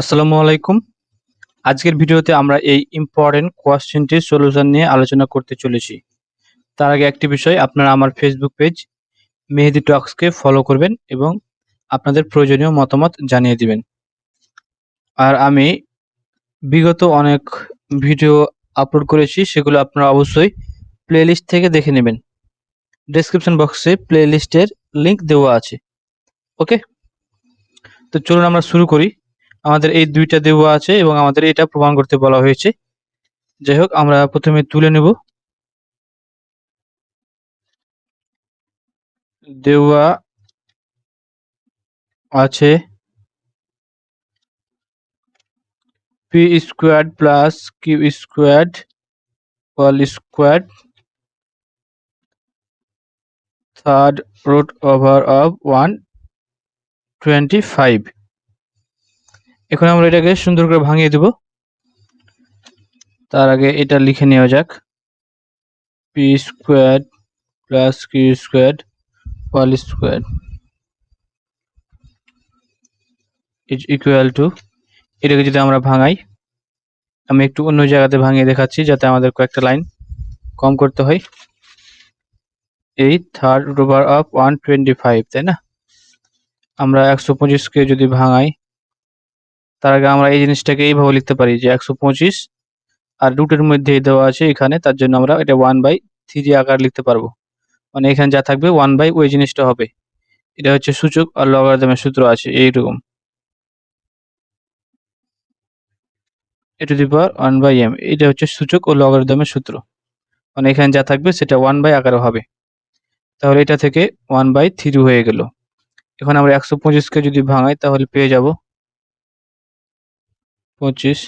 আসসালামু আলাইকুম। আজকের ভিডিওতে আমরা এই ইম্পর্টেন্ট কোয়েশ্চেনটির সলিউশন নিয়ে আলোচনা করতে চলেছি। তার আগে একটি বিষয়, আপনারা আমার ফেসবুক পেজ মেহেদি টক্সকে ফলো করবেন এবং আপনাদের প্রয়োজনীয় মতামত জানিয়ে দিবেন। আর আমি বিগত অনেক ভিডিও আপলোড করেছি, সেগুলো আপনারা অবশ্যই প্লেলিস্ট থেকে দেখে নেবেন। ডেসক্রিপশন বক্সে প্লেলিস্টের লিংক দেওয়া আছে। ওকে তো চলুন আমরা শুরু করি। আমাদের এই দুইটা দেওয়া আছে এবং আমাদের এটা প্রমাণ করতে বলা হয়েছে। যাই হোক আমরা প্রথমে তুলে নেব। দেওয়া আছে p square plus q square whole square third root over of one twenty five এখন আমরা এটাকে সুন্দর করে ভাঙিয়ে দেব। তার আগে এটা লিখে নেওয়া যাক। P square plus q square whole square is equal to এটাকে যদি আমরা ভাঙাই, আমি একটু অন্য জায়গাতে ভাঙিয়ে দেখাচ্ছি যাতে আমাদের কয়েকটা লাইন কম করতে হয়। এই third over of one twenty five তাই না? আমরা একশো পঁচিশকে যদি ভাঙাই তার আগে আমরা এই জিনিসটাকে এইভাবে লিখতে পারি যে একশো পঁচিশ আর রুটের মধ্যে দেওয়া আছে এখানে, তার জন্য আমরা এটা ওয়ান বাই থ্রি আকার লিখতে পারব। মানে এখানে যা থাকবে ওয়ান বাই ওই জিনিসটা হবে। এটা হচ্ছে সূচক আর লগারিদমের সূত্র আছে, এইরকম। A to the power one by m এটা হচ্ছে সূচক ও লগারিদমের সূত্র। মানে এখানে যা থাকবে সেটা ওয়ান বাই আকারে হবে। তাহলে এটা থেকে ওয়ান বাই থ্রি হয়ে গেল। এখন আমরা একশো পঁচিশকে যদি ভাঙাই তাহলে পেয়ে যাব পঁচিশ।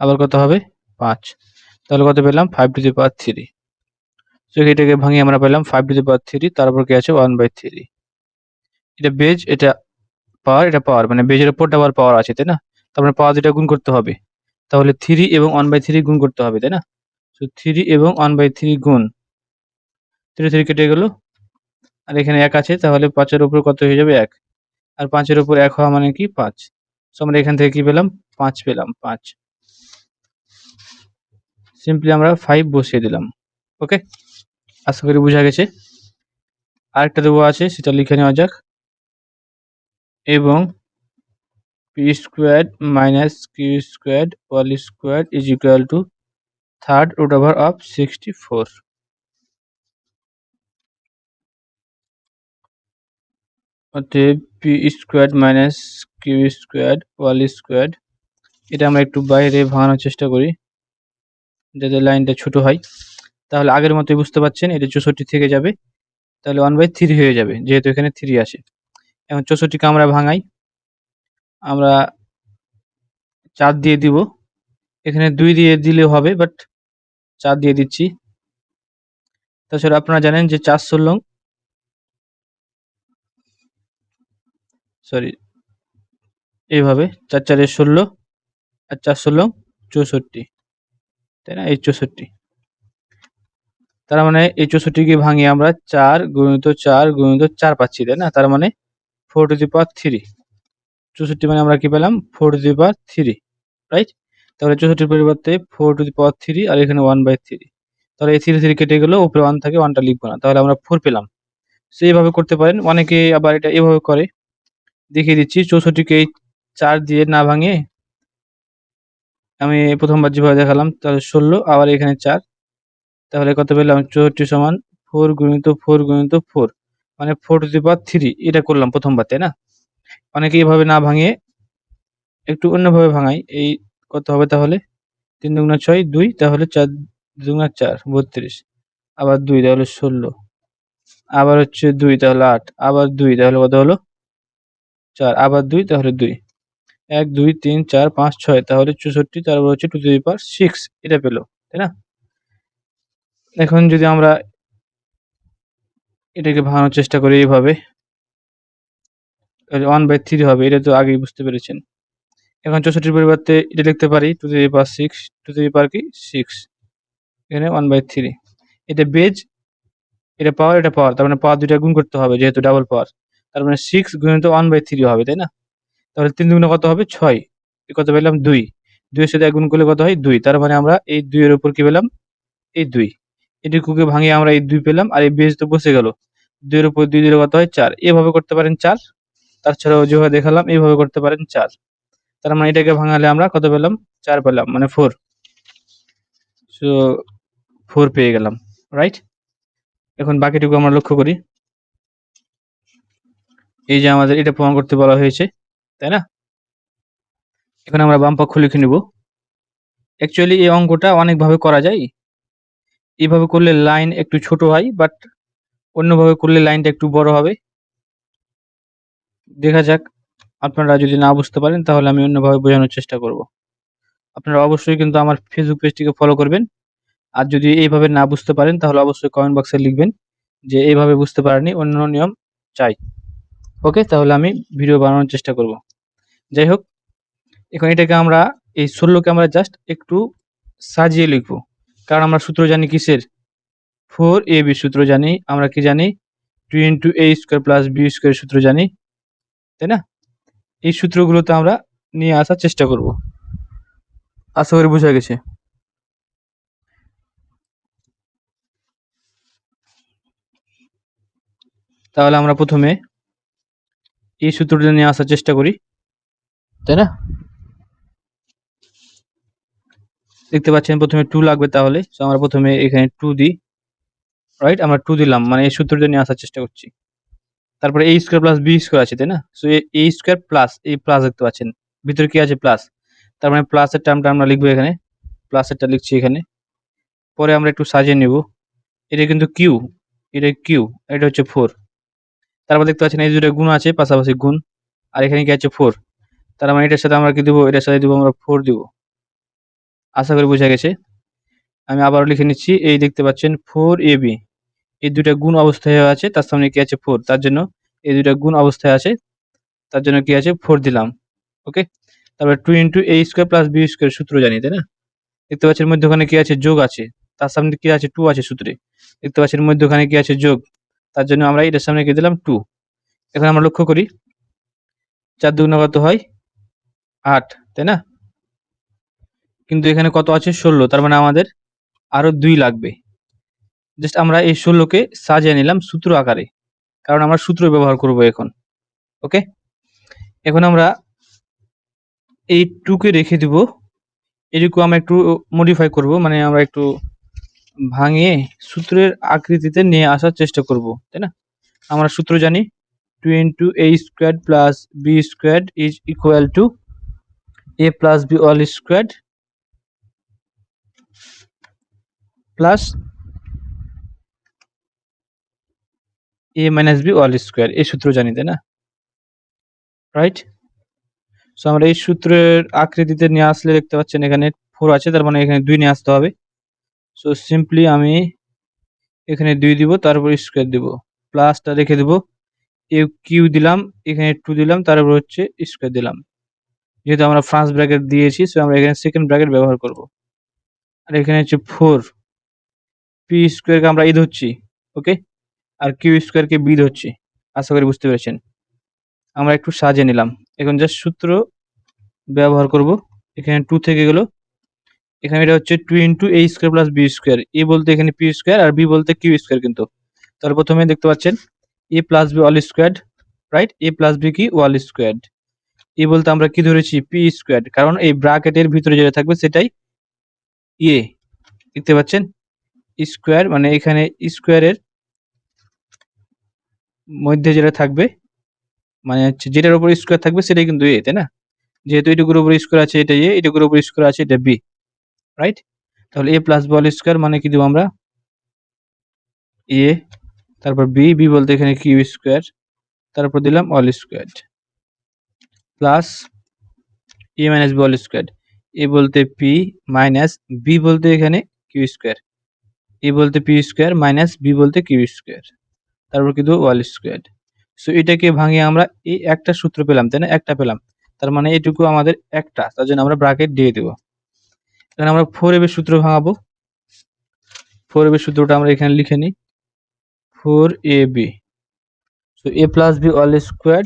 আবার কত হবে? পাঁচ। তাহলে কত পেলাম? Five to the power three তো এটাকে ভাঙিয়ে আমরা পেলাম five to the power three তারপর কি আছে? ওয়ান বাই থ্রি এটা বেজ এটা পাওয়ার এটা পাওয়ার মানে বেজের উপর ডাবল পাওয়ার আছে, তাই না? তারপরে পাওয়ার দুটা গুণ করতে হবে। তাহলে থ্রি এবং ওয়ান বাই থ্রি গুণ করতে হবে, তাই না? তো থ্রি এবং ওয়ান বাই থ্রি গুণ। থ্রি থ্রি কেটে গেল। আর এখানে এক আছে, তাহলে পাঁচের উপর কত হয়ে যাবে? এক। আর পাঁচের উপর এক হওয়া মানে কি? পাঁচ। সো আমরা এখান থেকে কি পেলাম? পাঁচ পেলাম, পাঁচ। সিম্পলি আমরা ফাইভ বসিয়ে দিলাম ওকে আশা করি বোঝা গেছে। আরেকটা দেবো আছে, সেটা লিখে নেওয়া যাক। এবং p square minus q square whole square is equal to third root over of sixty four অতএব p square minus q square whole square এটা আমরা একটু বাইরে ভাঙানোর চেষ্টা করি, যাতে লাইনটা ছোট হয়। তাহলে আগের মতোই বুঝতে পারছেন এটা চৌষট্টি থেকে যাবে। তাহলে ওয়ান বাই থ্রি হয়ে যাবে, যেহেতু এখানে থ্রি আসে এখন চৌষট্টিকে আমরা ভাঙাই, আমরা চার দিয়ে দিব। এখানে দুই দিয়ে দিলে হবে বাট চার দিয়ে দিচ্ছি। তাছাড়া আপনারা জানেন যে চার ষোলো সরি, এইভাবে চার চারে ষোলো আর চার ষোলো চৌষট্টি, তাই না? এই চৌষট্টি। তার মানে এই চৌষট্টিকে ভাঙিয়ে আমরা চার গুণিত চার গুণিত চার পাচ্ছি, তাই না? তার মানে four to the power three চৌষট্টি মানে আমরা কি পেলাম? Four to the power three right তাহলে চৌষট্টির পরিবর্তে four to the power three আর এখানে ওয়ান বাই থ্রি তাহলে এই থ্রি থ্রি কেটে গেলো, উপরে ওয়ান থাকে ওয়ানটা লিখব না। তাহলে আমরা ফোর পেলাম। সেইভাবে করতে পারেন। অনেকে আবার এটা এভাবে করে। দেখিয়ে দিচ্ছি। চৌষট্টিকে এই চার দিয়ে না ভাঙিয়ে আমি প্রথমবার যেভাবে দেখালাম, তাহলে ষোলো, আবার এখানে চার। তাহলে কত পেলাম? চৌষট্টি সমান ফোর গুণিত ফোর গুণিত ফোর। মানে four to the power three, এটা করলাম প্রথমবার, তাই না? অনেকে এইভাবে না ভাঙিয়ে একটু অন্যভাবে ভাঙাই। এই কত হবে তাহলে? তিন দুগুণা ছয়, দুই, তাহলে চার দুগুণা চার, বত্রিশ। আবার দুই, তাহলে ষোলো। আবার হচ্ছে দুই, তাহলে আট। আবার দুই, তাহলে কত হলো? চার, আবার দুই, তাহলে দুই। এক, দুই, তিন, চার, পাঁচ, ছয়, তাহলে চৌষট্টি তারপর হচ্ছে টু দি পাওয়ার সিক্স এটা পেল, তাই না? এখন যদি আমরা এটাকে ভাঙানোর চেষ্টা করি এইভাবে ওয়ান বাই থ্রি হবে, এটা তো আগেই বুঝতে পেরেছেন। এখন চৌষট্টির পরিবর্তে এটা লিখতে পারি to the power six to the power কি? সিক্স এখানে ওয়ান বাই থ্রি এটা বেজ এটা পাওয়ার এটা পাওয়ার তার মানে পাওয়ার দুইটা গুণ করতে হবে, যেহেতু ডাবল পাওয়ার তার মানে সিক্স গুণিত ওয়ান বাই থ্রি হবে, তাই না? তাহলে তিন দুগুণে কত হবে? ছয়। কত পেলাম? দুই। দুইয়ের সাথে এক গুণ করলে কত হয়? দুই। তার মানে আমরা এই দুইয়ের উপর কি পেলাম? এই দুই। এটুকুকে ভাঙিয়ে আমরা এই দুই পেলাম, আর এই বেজ তো বসে গেল। দুইয়ের উপর দুই দিলে কত হয়? চার। এভাবে করতে পারেন চার। তাছাড়াও যেভাবে দেখালাম, এইভাবে করতে পারেন চার। তার মানে এটাকে ভাঙালে আমরা কত পেলাম? চার পেলাম মানে ফোর সো ফোর পেয়ে গেলাম রাইট এখন বাকিটুকু আমরা লক্ষ্য করি। এই যে আমাদের এটা প্রমাণ করতে বলা হয়েছে, তাই না? এখন আমরা বাম পক্ষ লিখে নিব। অ্যাকচুয়ালি এই অঙ্কটা অনেকভাবে করা যায়। এইভাবে করলে লাইন একটু ছোট হয় বাট অন্যভাবে করলে লাইনটা একটু বড় হবে। দেখা যাক, আপনারা যদি না বুঝতে পারেন, তাহলে আমি অন্যভাবে বোঝানোর চেষ্টা করব। আপনারা অবশ্যই কিন্তু আমার ফেসবুক পেজটিকে ফলো করবেন। আর যদি এইভাবে না বুঝতে পারেন, তাহলে অবশ্যই কমেন্ট বক্সে লিখবেন যে, এইভাবে বুঝতে পারেনি অন্য নিয়ম চাই। ওকে তাহলে আমি ভিডিও বানানোর চেষ্টা করব। যাই হোক, এখন এটাকে আমরা, এই ষোলোকে আমরা জাস্ট একটু সাজিয়ে লিখব। কারণ আমরা সূত্র জানি কিসের? ফোর এ বি সূত্র জানি, আমরা কি জানি? Two into a square plus b square সূত্র জানি, তাই না? এই সূত্রগুলোতে আমরা নিয়ে আসার চেষ্টা করব। আশা করি বোঝা গেছে। তাহলে আমরা প্রথমে এই সূত্রটা নিয়ে আসার চেষ্টা করি। তাই না? দেখতে পাচ্ছেন প্রথমে টু লাগবে তাহলে। আমরা প্রথমে এখানে টু দিই। রাইট আমরা টু দিলাম। মানে এই সূত্রটা নিয়ে আসার চেষ্টা করছি। তারপরে এই স্কোয়ার প্লাস বি স্কোয়ার আছে, তাই না? সো এই স্কোয়ার প্লাস এই প্লাস দেখতে পাচ্ছেন। ভিতরে কি আছে? প্লাস তার মানে প্লাসের টার্মটা আমরা লিখব এখানে। প্লাসেরটা লিখছি এখানে। পরে আমরা একটু সাজিয়ে নেব। এটা কিন্তু কিউ এটা কিউ এটা হচ্ছে ফোর তারপর দেখতে পাচ্ছেন এই দুটো গুণ আছে, পাশাপাশি গুণ। আর এখানে কি আছে? ফোর তার মানে এটার সাথে আমরা কি দেবো? এটার সাথে দেবো আমরা ফোর দিব। আশা করি বোঝা গেছে। আমি আবারও লিখে নিচ্ছি, এই দেখতে পাচ্ছেন ফোর এ বি এই দুটা গুণ অবস্থায় আছে, তার সামনে কি আছে? ফোর তার জন্য এই দুটা গুণ অবস্থায় আছে, তার জন্য কি আছে? ফোর দিলাম। ওকে তারপরে two into a square plus b square সূত্র জানি, তাই না? দেখতে পাচ্ছেন মধ্যখানে কি আছে? যোগ আছে। তার সামনে কি আছে? টু আছে সূত্রে। দেখতে পাচ্ছেন মধ্যখানে কি আছে? যোগ। তার জন্য আমরা এটার সামনে কি দিলাম টু এখন আমরা লক্ষ্য করি, চার দুগুণ কত হয় আট, তাই না? কিন্তু এখানে কত আছে? ষোলো, তার মানে আমাদের আরও দুই লাগবে। জাস্ট আমরা এই ষোলোকে সাজিয়ে নিলাম সূত্র আকারে, কারণ আমরা সূত্র ব্যবহার করব এখন ওকে এখন আমরা এই টুকে রেখে দিব। এটুকু আমরা একটু মডিফাই করব মানে আমরা একটু ভাঙিয়ে সূত্রের আকৃতিতে নিয়ে আসার চেষ্টা করব, তাই না? আমরা সূত্র জানি two into a square plus b square is equal to a plus b whole square plus a minus b whole square, এই সূত্র জানি, তাই না? রাইট? সো আমরা এই সূত্রের আকৃতিতে নিয়ে আসলে দেখতে পাচ্ছেন এখানে ফোর আছে, তার মানে এখানে দুই নিয়ে আসতে হবে। সো সিম্পলি আমি এখানে দুই দিব, তারপর স্কোয়ার দিব। প্লাসটা রেখে দেবো। এ কিউ দিলাম, এখানে টু দিলাম, তারপর হচ্ছে স্কোয়ার দিলাম। যেহেতু আমরা ফার্স্ট ব্র্যাকেট দিয়েছি সো আমরা এখানে সেকেন্ড ব্র্যাকেট ব্যবহার করব। আর এখানে হচ্ছে ফোর পি স্কোয়ারকে আমরা ই ধরছি ওকে আর কিউ স্কোয়ারকে বি ধরছি, আশা করি বুঝতে পেরেছেন। আমরা একটু সাজিয়ে নিলাম। এখন জাস্ট সূত্র ব্যবহার করব। এখানে টু থেকে গেল। এখানে এটা হচ্ছে two into a square plus b square a বলতে এখানে পি স্কোয়ার আর বি বলতে কিউ স্কোয়ার কিন্তু। তাহলে প্রথমে দেখতে পাচ্ছেন a plus b whole square right a plus b কি? ওয়াল স্কোয়ার এ বলতে আমরা কি ধরেছি? পি স্কোয়ার কারণ এই ব্রাকেটের ভিতরে যেটা থাকবে সেটাই এ দেখতে পাচ্ছেন? স্কোয়ার মানে এখানে স্কোয়ারের মধ্যে যেটা থাকবে মানে হচ্ছে যেটার উপর স্কোয়ার থাকবে সেটাই কিন্তু এ তাই না? যেহেতু এটুকুর উপর স্কোয়ার আছে, এটা এ এটুকুর উপর স্কোয়ার আছে, এটা বি রাইট তাহলে এ প্লাস বল স্কোয়ার মানে কি দেবো আমরা? এ তারপর বি বি বলতে এখানে কিউ স্কোয়ার তারপর দিলাম whole square plus a minus b whole square a বলতে পি মাইনাস বি বলতে এখানে কিউ স্কোয়ার এ বলতে পি স্কোয়ার মাইনাস বি বলতে কিউ স্কোয়ার তারপর কিন্তু ওয়াল স্কোয়ার সো এটাকে ভাঙিয়ে আমরা এই একটা সূত্র পেলাম, তাই না? একটা পেলাম, তার মানে এটুকু আমাদের একটা, তার জন্য আমরা ব্রাকেট দিয়ে দেবো। এখানে আমরা ফোর এবের সূত্র ভাঙাবো। ফোর এবের সূত্রটা আমরা এখানে লিখে নিই। Four a b so a plus b whole square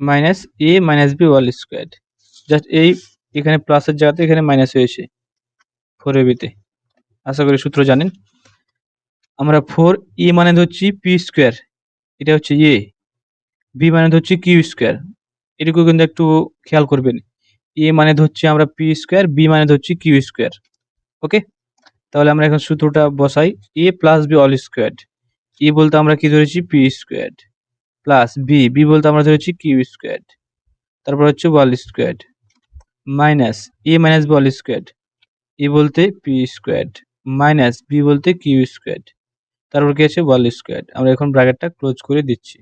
minus a minus b whole square just এই এখানে প্লাসের জায়গাতে এখানে মাইনাস হয়েছে ফোর এ বিতে আশা করি সূত্র জানেন। আমরা ফোর ই মানে ধরছি পি স্কোয়ার এটা হচ্ছে এ বি মানে ধরছি কিউ স্কোয়ার এটুকু কিন্তু একটু খেয়াল করবেন। এ মানে ধরছি আমরা পি স্কোয়ার বি মানে ধরছি কিউ স্কোয়ার ওকে তাহলে আমরা এখন সূত্রটা বসাই a plus b whole square a বলতে আমরা কি ধরেছি? P square plus b b বলতে আমরা ধরেছি কিউ স্কোয়ার তারপর হচ্ছে whole square minus a minus b whole square a বলতে পি স্কোয়ার মাইনাস বি বলতে কিউ স্কোয়ার তারপর কি আছে? ওয়াল স্কোয়ার আমরা এখন ব্র্যাকেটটা ক্লোজ করে দিচ্ছি।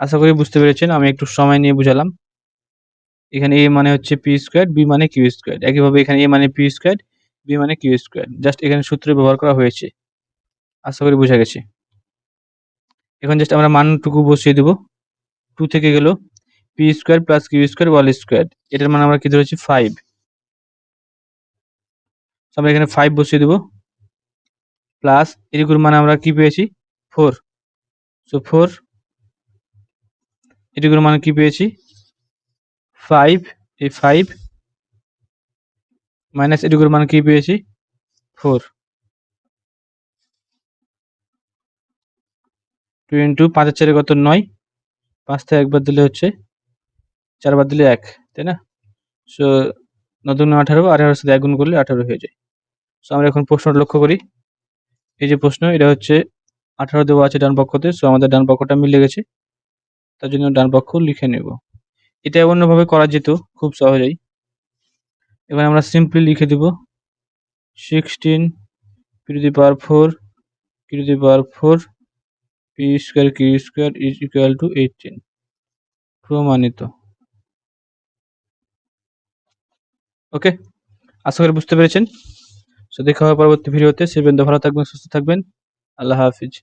আশা করি বুঝতে পেরেছেন, আমি একটু সময় নিয়ে বুঝালাম। এখানে এ মানে হচ্ছে পি স্কোয়ার বি মানে কিউ স্কোয়ার একইভাবে এখানে এ মানে পি স্কোয়ার বি মানে কিউ স্কোয়ার জাস্ট এখানে সূত্র ব্যবহার করা হয়েছে। আশা করি বোঝা গেছে। এখন জাস্ট আমরা মানটুকু বসিয়ে দেব। টু থেকে গেল। P square plus q square whole square এটার মান আমরা কি ধরেছি? ফাইভ আমরা এখানে ফাইভ বসিয়ে দেব। প্লাস এটুকুর মানে আমরা কি পেয়েছি? ফোর সো ফোর এটুকুর মানে কি পেয়েছি? ফাইভ এই ফাইভ মাইনাস এটুকুর মানে কি পেয়েছি? ফোর টু ইন্টু পাঁচের চারে কত? নয়। পাঁচ থেকে একবার দিলে হচ্ছে চারবার দিলে এক, তাই না? সো নতুন আঠারো আঠারোর সাথে এক গুণ করলে আঠারো হয়ে যায়। সো আমরা এখন প্রশ্নটা লক্ষ্য করি। এই যে প্রশ্ন, এটা হচ্ছে আঠারো দেওয়া আছে ডান পক্ষতে সো আমাদের ডান পক্ষটা মিলে গেছে। তার জন্য ডান পক্ষ লিখে নেব। এটা অন্যভাবে করা যেত, খুব সহজেই। এবার আমরা সিম্পলি লিখে দেব sixteen to the power four to the power four p square q square is equal to eighteen প্রমাণিত। ওকে আশা করি বুঝতে পেরেছেন। সো দেখা হবে পরবর্তী ভিডিওতে। সে ভালো থাকবেন, সুস্থ থাকবেন। আল্লাহ হাফিজ।